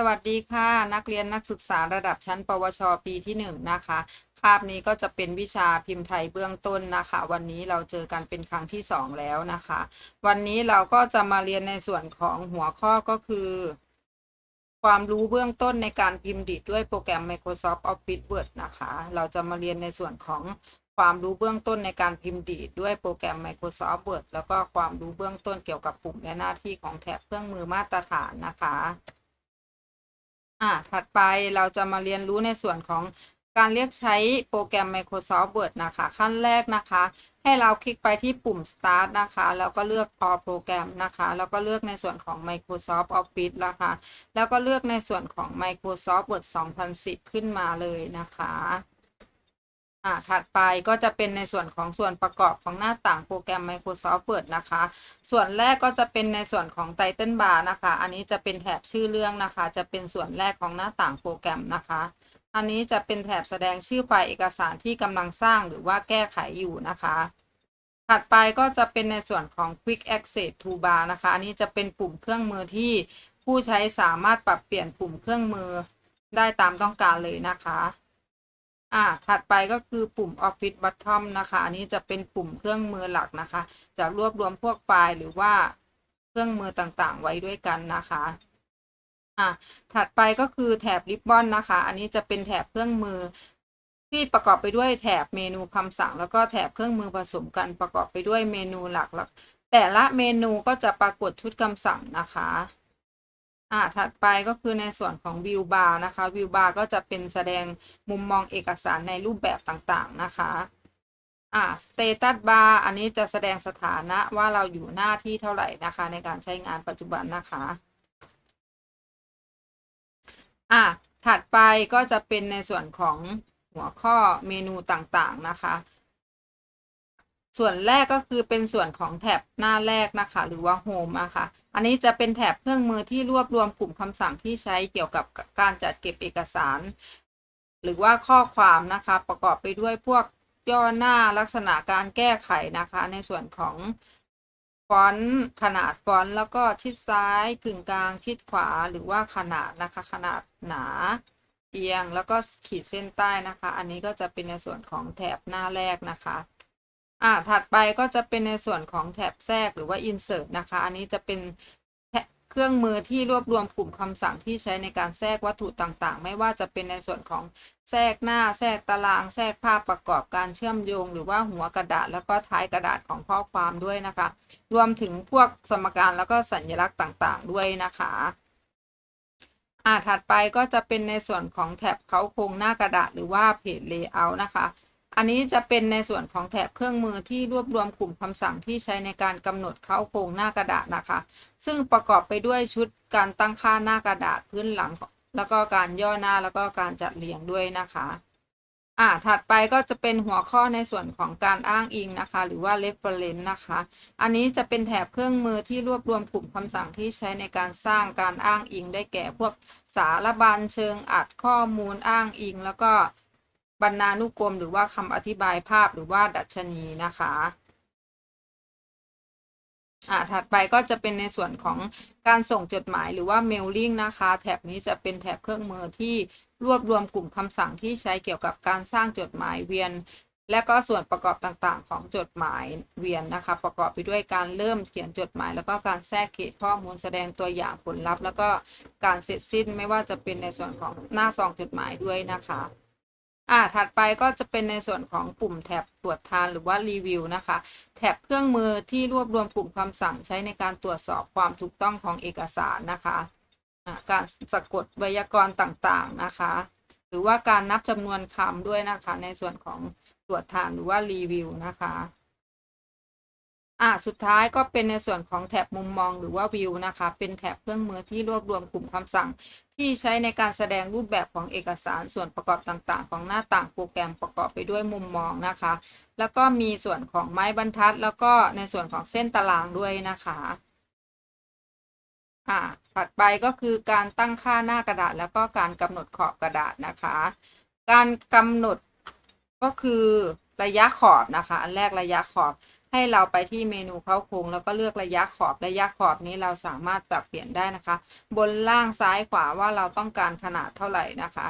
สวัสดีค่ะ นักเรียนนักศึกษาระดับชั้น ปวช ปีที่หนึ่งนะคะ คาบนี้ก็จะเป็นวิชาพิมพ์ไทยเบื้องต้นนะคะ วันนี้เราเจอกันเป็นครั้งที่สองแล้วนะคะ วันนี้เราก็จะมาเรียนในส่วนของหัวข้อก็คือ ความรู้เบื้องต้นในการพิมพ์ดีดด้วยโปรแกรม Microsoft Office Word นะคะ เราจะมาเรียนในส่วนของความรู้เบื้องต้นในการพิมพ์ดีดด้วยโปรแกรม Microsoft Word แล้วก็ความรู้เบื้องต้นเกี่ยวกับปุ่มและหน้าที่ของแถบเครื่องมือมาตรฐานนะคะ อะถัดไปเราจะมาเรียนรู้ในส่วนของการเรียกใช้โปรแกรม Microsoft Word นะคะ ขั้นแรกนะคะ ให้เราคลิกไปที่ปุ่ม Start นะคะ แล้วก็เลือก All Program นะคะ แล้วก็เลือกในส่วนของ Microsoft Office นะคะ แล้วก็เลือกในส่วนของ Microsoft Word 2010 ขึ้นมาเลยนะคะ อ่าถัดไปก็จะเป็นในส่วนของส่วนประกอบของหน้าต่างโปรแกรม Microsoft Word นะคะ ส่วนแรกก็จะเป็นในส่วนของ Title Bar นะคะ อันนี้จะเป็นแถบชื่อเรื่องนะคะ จะเป็นส่วนแรกของหน้าต่างโปรแกรมนะคะ อันนี้จะเป็นแถบแสดงชื่อไฟล์เอกสารที่กำลังสร้างหรือว่าแก้ไขอยู่นะคะถัดไปก็จะเป็นในส่วนของ Quick Access Toolbar นะคะ อันนี้จะเป็นปุ่มเครื่องมือที่ผู้ใช้สามารถปรับเปลี่ยนปุ่มเครื่องมือได้ตามต้องการเลยนะคะ อ่าถัดไปก็คือปุ่ม Office Bottom นะคะ อันนี้จะเป็นปุ่มเครื่องมือหลักนะคะ จะรวบรวมพวกไฟล์หรือว่าเครื่องมือต่างๆ ไว้ด้วยกันนะคะอ่าถัดไปก็คือแถบ Ribbon นะคะ อันนี้จะเป็นแถบเครื่องมือที่ประกอบไปด้วยแถบเมนูคำสั่ง แล้วก็แถบเครื่องมือผสมกันประกอบไปด้วยเมนูหลักล้วแต่ละเมนูก็จะปรากฏชุดคำสั่งนะคะ อ่าถัดไปก็คือในส่วนของ View Bar นะคะ View Bar ก็จะเป็นแสดงมุมมองเอกสารในรูปแบบต่างๆนะคะอ่า Status Bar อันนี้จะแสดงสถานะว่าเราอยู่หน้าที่เท่าไหร่นะคะ ในการใช้งานปัจจุบันนะคะอะถัดไปก็จะเป็นในส่วนของหัวข้อเมนูต่างๆนะคะ ส่วนแรกก็คือเป็นส่วนของแถบหน้าแรกนะคะ หรือว่า Home อะค่ะ อันนี้จะเป็นแถบเครื่องมือที่รวบรวมกลุ่มคำสั่งที่ใช้เกี่ยวกับการจัดเก็บเอกสาร หรือว่าข้อความนะคะ ประกอบไปด้วยพวกย่อหน้าลักษณะการแก้ไขนะคะ ในส่วนของฟอนต์ขนาดฟอนต์แล้วก็ชิดซ้ายกึ่งกลางชิดขวาหรือว่าขนาดนะคะ ขนาดหนาเอียงแล้วก็ขีดเส้นใต้นะคะ อันนี้ก็จะเป็นในส่วนของแถบหน้าแรกนะคะ อ่าถัดไปก็จะเป็นในส่วนของแถบแทรกหรือว่า insert นะคะ อันนี้จะเป็นเครื่องมือที่รวบรวมกลุ่มคำสั่งที่ใช้ในการแทรกวัตถุต่างๆ ไม่ว่าจะเป็นในส่วนของแทรกหน้า แทรกตาราง แทรกภาพประกอบการเชื่อมโยง หรือว่าหัวกระดาษ แล้วก็ท้ายกระดาษของข้อความด้วยนะคะ รวมถึงพวกสมการแล้วก็สัญลักษณ์ต่างๆ ด้วยนะคะอ่าถัดไปก็จะเป็นในส่วนของแถบเขาโครงหน้ากระดาษหรือว่า Page Layout นะคะ อันนี้จะเป็นในส่วนของแถบเครื่องมือที่รวบรวมกลุ่มคำสั่งที่ใช้ในการกำหนดเข้าโครงหน้ากระดาษนะคะ ซึ่งประกอบไปด้วยชุดการตั้งค่าหน้ากระดาษพื้นหลัง แล้วก็การย่อหน้าแล้วก็การจัดเรียงด้วยนะคะอ่าถัดไปก็จะเป็นหัวข้อในส่วนของการอ้างอิงนะคะ หรือว่า reference นะคะ อันนี้จะเป็นแถบเครื่องมือที่รวบรวมกลุ่มคำสั่งที่ใช้ในการสร้างการอ้างอิงได้แก่พวกสารบัญเชิงอัดข้อมูลอ้างอิง แล้วก็ บรรณานุกรมหรือว่าคำอธิบายภาพหรือว่าดัชนีนะคะอ่าถัดไปก็จะเป็นในส่วนของการส่งจดหมายหรือว่า mailing นะคะ แถบนี้จะเป็นแถบเครื่องมือที่รวบรวมกลุ่มคำสั่งที่ใช้เกี่ยวกับการสร้างจดหมายเวียน และก็ส่วนประกอบต่างๆ ของจดหมายเวียนนะคะ ประกอบไปด้วยการเริ่มเขียนจดหมาย แล้วก็การแทรกเขตข้อมูลแสดงตัวอย่างผลลัพธ์ แล้วก็การเสร็จสิ้นไม่ว่าจะเป็นในส่วนของหน้าซองจดหมายด้วยนะคะ อ่าถัดไปก็จะเป็นในส่วนของปุ่มแถบตรวจทานหรือว่ารีวิวนะคะแถบเครื่องมือที่รวบรวมกลุ่มคำสั่งใช้ในการตรวจสอบความถูกต้องของเอกสารนะคะ การสะกดไวยากรณ์ต่างๆนะคะ หรือว่าการนับจำนวนคำด้วยนะคะ ในส่วนของตรวจทานหรือว่ารีวิวนะคะ อ่าสุดท้ายก็เป็นในส่วนของแถบมุมมองหรือว่าวิวนะคะ เป็นแถบเครื่องมือที่รวบรวมกลุ่มคำสั่ง ที่ใช้ในการแสดงรูปแบบของเอกสารส่วนประกอบต่างๆ ของหน้าต่างโปรแกรมประกอบไปด้วยมุมมองนะคะ แล้วก็มีส่วนของไม้บรรทัด แล้วก็ในส่วนของเส้นตารางด้วยนะคะอ่าถัดไปก็คือการตั้งค่าหน้ากระดาษ แล้วก็การกำหนดขอบกระดาษนะคะ การกำหนดก็คือระยะขอบนะคะ อันแรกระยะขอบ ให้เราไปที่เมนูเข้าโครงแล้วก็เลือกระยะขอบระยะขอบนี้เราสามารถปรับเปลี่ยนได้นะคะ บนล่างซ้ายขวาว่าเราต้องการขนาดเท่าไหร่นะคะ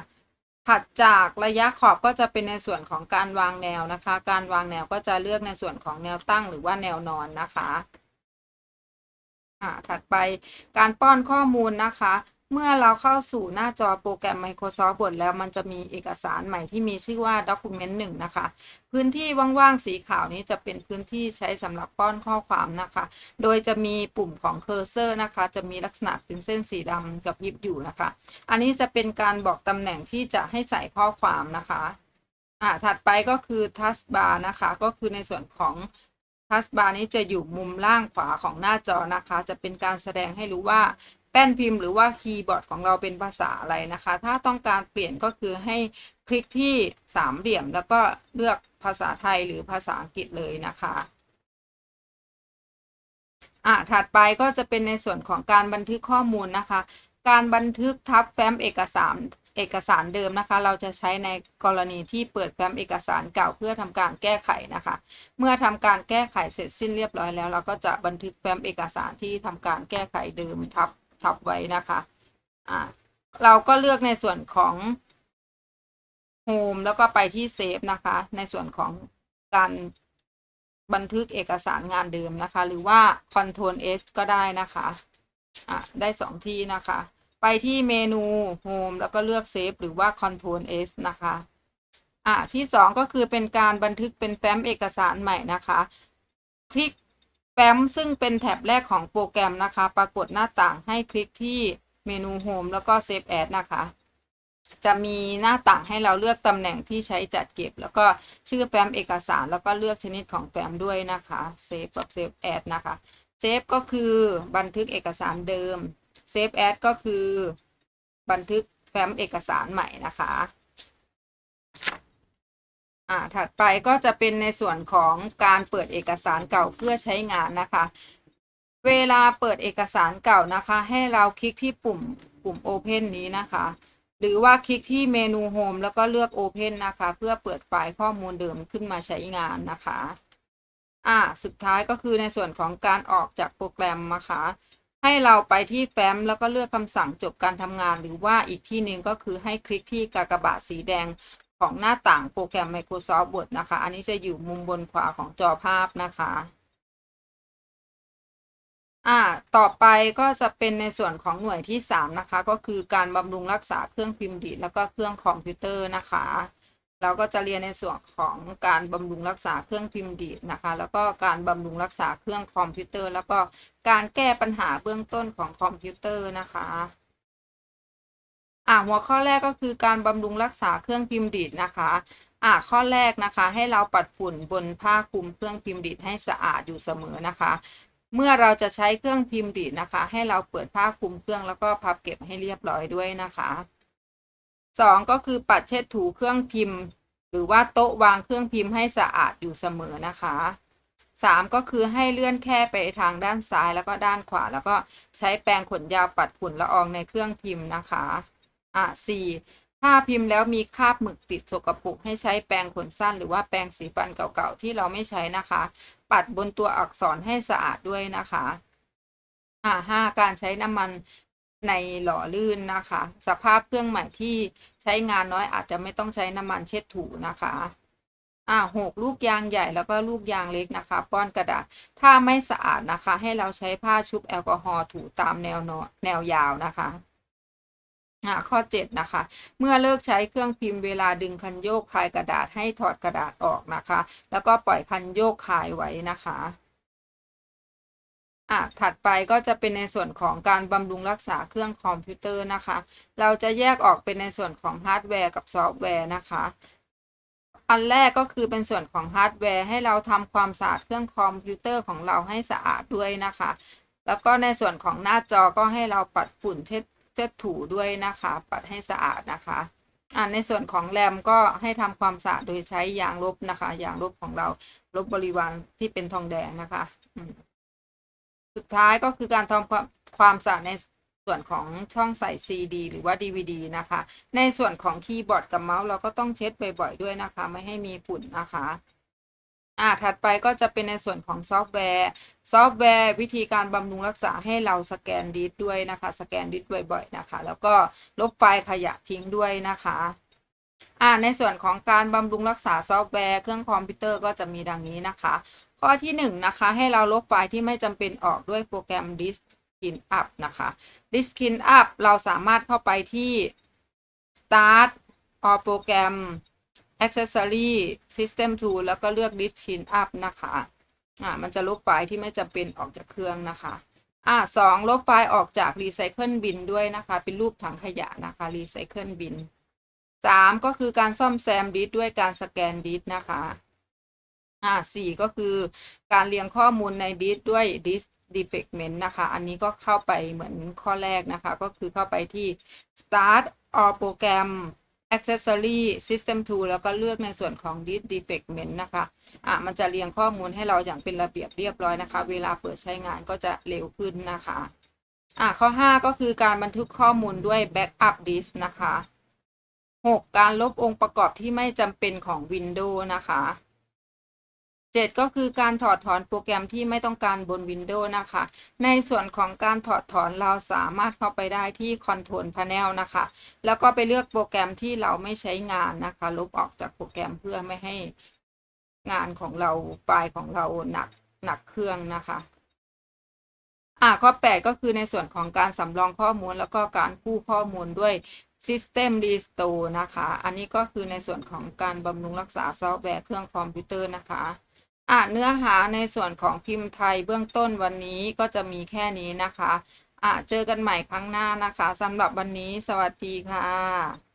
ถัดจากระยะขอบก็จะเป็นในส่วนของการวางแนวนะคะ การวางแนวก็จะเลือกในส่วนของแนวตั้งหรือว่าแนวนอนนะคะอ่าถัดไปการป้อนข้อมูลนะคะ เมื่อเราเข้าสู่หน้าจอโปรแกรม Microsoft Word แล้วมันจะมีเอกสารใหม่ที่มีชื่อว่า Document 1 นะคะ พื้นที่ว่างๆ สีขาวนี้จะเป็นพื้นที่ใช้สำหรับป้อนข้อความนะคะ โดยจะมีปุ่มของเคอร์เซอร์นะคะ จะมีลักษณะเป็นเส้นสีดำกับยิบอยู่นะคะ อันนี้จะเป็นการบอกตำแหน่งที่จะให้ใส่ข้อความนะคะอ่าถัดไปก็คือทัสบาร์นะคะ ก็คือในส่วนของทัสบาร์นี้จะอยู่มุมล่างขวาของหน้าจอนะคะ จะเป็นการแสดงให้รู้ว่า ป้นพิมพ์หรือว่าคีย์บอร์ดของเราเป็นภาษาอะไรนะคะ ถ้าต้องการเปลี่ยนก็คือให้คลิกที่สามเหลี่ยม แล้วก็เลือกภาษาไทยหรือภาษาอังกฤษเลยนะคะอะถัดไปก็จะเป็นในส่วนของการบันทึกข้อมูลนะคะ การบันทึกทับแฟ้มเอกสารเอกสารเดิมนะคะ เราจะใช้ในกรณีที่เปิดแฟ้มเอกสารเก่าเพื่อทำการแก้ไขนะคะ เมื่อทำการแก้ไขเสร็จสิ้นเรียบร้อยแล้ว เราก็จะบันทึกแฟ้มเอกสารที่ทำการแก้ไขเดิมทับ ทับไว้นะคะอ่าเราก็เลือกในส่วนของ Home แล้วก็ไปที่ Save นะคะ ในส่วนของการบันทึกเอกสารงานเดิมนะคะ หรือว่า Ctrl S ก็ได้นะคะอะได้สองที่นะคะ ไปที่เมนู Home แล้วก็เลือก Save หรือว่า Ctrl S นะคะอะที่สองก็คือเป็นการบันทึกเป็นแฟ้มเอกสารใหม่นะคะ คลิก แฟ้มซึ่งเป็นแท็บแรกของโปรแกรมนะคะ ปรากฏหน้าต่างให้คลิกที่เมนู Home แล้วก็ Save As นะคะ จะมีหน้าต่างให้เราเลือกตำแหน่งที่ใช้จัดเก็บ แล้วก็ชื่อแฟ้มเอกสาร แล้วก็เลือกชนิดของแฟ้มด้วยนะคะเซฟกับเซฟแอดนะคะเซฟก็คือบันทึกเอกสารเดิมเซฟแอดก็คือ บันทึกแฟ้มเอกสารใหม่นะคะ อ่าถัดไปก็จะเป็นในส่วนของการเปิดเอกสารเก่าเพื่อใช้งานนะคะ เวลาเปิดเอกสารเก่านะคะ ให้เราคลิกที่ปุ่มปุ่ม Open นี้นะคะ หรือว่าคลิกที่เมนู Home แล้วก็เลือก Open นะคะ เพื่อเปิดไฟล์ข้อมูลเดิมขึ้นมาใช้งานนะคะอ่าสุดท้ายก็คือในส่วนของการออกจากโปรแกรมนะคะให้เราไปที่แฟ้มแล้วก็เลือกคำสั่งจบการทำงาน หรือว่าอีกที่หนึ่งก็คือให้คลิกที่กากบาทสีแดง ของหน้าต่างโปรแกรม Microsoft Word นะคะ อันนี้จะอยู่มุมบนขวาของจอภาพนะคะ อ่า ต่อไปก็จะเป็นในส่วนของหน่วยที่ 3 นะคะ ก็คือการบำรุงรักษาเครื่องพิมพ์ดีแล้วก็เครื่องคอมพิวเตอร์นะคะ เราก็จะเรียนในส่วนของการบำรุงรักษาเครื่องพิมพ์ดีนะคะ แล้วก็การบำรุงรักษาเครื่องคอมพิวเตอร์ แล้วก็การแก้ปัญหาเบื้องต้นของคอมพิวเตอร์นะคะ อ่าหัวข้อแรกก็คือการบำรุงรักษาเครื่องพิมพ์ดีดนะคะอ่าข้อแรกนะคะ ให้เราปัดฝุ่นบนผ้าคลุมเครื่องพิมพ์ดีดให้สะอาดอยู่เสมอนะคะ เมื่อเราจะใช้เครื่องพิมพ์ดีดนะคะ ให้เราเปิดผ้าคลุมเครื่องแล้วก็พับเก็บให้เรียบร้อยด้วยนะคะสองก็คือปัดเช็ดถูเครื่องพิมพ์ หรือว่าโต๊ะวางเครื่องพิมพ์ให้สะอาดอยู่เสมอนะคะสามก็คือให้เลื่อนแค่ไปทางด้านซ้ายแล้วก็ด้านขวา แล้วก็ใช้แปรงขนยาวปัดฝุ่นละอองในเครื่องพิมพ์นะคะ อะสี่ถ้าพิมพ์แล้วมีคราบหมึกติดสกปรกให้ใช้แปรงขนสั้น หรือว่าแปรงสีฟันเก่าๆที่เราไม่ใช้นะคะ ปัดบนตัวอักษรให้สะอาดด้วยนะคะอ่าห้าการใช้น้ำมันในหล่อลื่นนะคะ สภาพเครื่องใหม่ที่ใช้งานน้อยอาจจะไม่ต้องใช้น้ำมันเช็ดถูนะคะอ่าหกลูกยางใหญ่แล้วก็ลูกยางเล็กนะคะ ป้อนกระดาษ ถ้าไม่สะอาดนะคะ ให้เราใช้ผ้าชุบแอลกอฮอล์ถูตามแนวนอแนวยาวนะคะ ข้อ 7 นะคะ เมื่อเลิกใช้เครื่องพิมพ์เวลาดึงคันโยกคลายกระดาษให้ถอดกระดาษออกนะคะ แล้วก็ปล่อยคันโยกคลายไว้นะคะอะถัดไปก็จะเป็นในส่วนของการบำรุงรักษาเครื่องคอมพิวเตอร์นะคะ เราจะแยกออกเป็นในส่วนของฮาร์ดแวร์กับซอฟต์แวร์นะคะ อันแรกก็คือเป็นส่วนของฮาร์ดแวร์ให้เราทำความสะอาดเครื่องคอมพิวเตอร์ของเราให้สะอาดด้วยนะคะ แล้วก็ในส่วนของหน้าจอก็ให้เราปัดฝุ่นเช็ด เช็ดถูด้วยนะคะ ปัดให้สะอาดนะคะอ่าในส่วนของแรมก็ให้ทำความสะอาดโดยใช้ยางลบนะคะยางลบของเราลบบริวารที่เป็นทองแดงนะคะสุดท้ายก็คือการทำความความสะอาดในส่วนของช่องใส่ CD หรือว่า DVD นะคะ ในส่วนของคีย์บอร์ดกับเมาส์เราก็ต้องเช็ดบ่อยๆด้วยนะคะ ไม่ให้มีฝุ่นนะคะ อ่าถัดไปก็จะเป็นในส่วนของซอฟต์แวร์ ซอฟต์แวร์ วิธีการบำรุงรักษาให้เราสแกนดิสด้วยนะคะ สแกนดิสบ่อยๆนะคะ แล้วก็ลบไฟล์ขยะทิ้งด้วยนะคะอ่าในส่วนของการบำรุงรักษาซอฟต์แวร์ เครื่องคอมพิวเตอร์ก็จะมีดังนี้นะคะ ข้อที่1นงนะคะให้เราลบไฟล์ที่ไม่จำเป็นออกด้วยโปรแกรม Disk Clean Up นะคะ Disk Clean Up เราสามารถเข้าไปที่ Start or โปรแกรม Accessory System Tool แล้วก็เลือก Disk Clean Up นะคะ อ่า มันจะลบไฟล์ที่ไม่จำเป็นออกจากเครื่องนะคะ อ่าสองลบไฟล์ออกจาก Recycle Bin ด้วยนะคะ เป็นรูปถังขยะนะคะ Recycle Bin สามก็คือการซ่อมแซมดิสด้วยการสแกนดิสนะคะอ่าสี่ก็คือการเรียงข้อมูลในดิสด้วยดิส defacement นะคะ อันนี้ก็เข้าไปเหมือนข้อแรกนะคะ ก็คือเข้าไปที่ start or program accessory system tool แล้วก็เลือกในส่วนของ disk defacement นะคะ อะ มันจะเรียงข้อมูลให้เราอย่างเป็นระเบียบเรียบร้อยนะคะ เวลาเปิดใช้งานก็จะเร็วขึ้นนะคะ อะ ข้อ 5 ก็คือการบันทึกข้อมูลด้วย backup disk นะคะ 6. การลบองค์ประกอบที่ไม่จำเป็นของ Windows นะคะ 7 ก็คือการถอดถอนโปรแกรมที่ไม่ต้องการบน Windows นะคะ ในส่วนของการถอดถอนเราสามารถเข้าไปได้ที่ Control Panel นะคะ แล้วก็ไปเลือกโปรแกรมที่เราไม่ใช้งานนะคะ ลบออกจากโปรแกรมเพื่อไม่ให้งานของเราไฟล์ของเราหนักหนักเครื่องนะคะอ่าข้อ 8 ก็คือในส่วนของการสำรองข้อมูลแล้วก็การกู้ข้อมูลด้วย System Restore นะคะ อันนี้ก็คือในส่วนของการบำรุงรักษาซอฟต์แวร์เครื่องคอมพิวเตอร์นะคะ อ่าเนื้อหาในส่วนของพิมพ์ไทยเบื้องต้นวันนี้ก็จะมีแค่นี้นะคะอ่าเจอกันใหม่ครั้งหน้านะคะสำหรับวันนี้สวัสดีค่ะ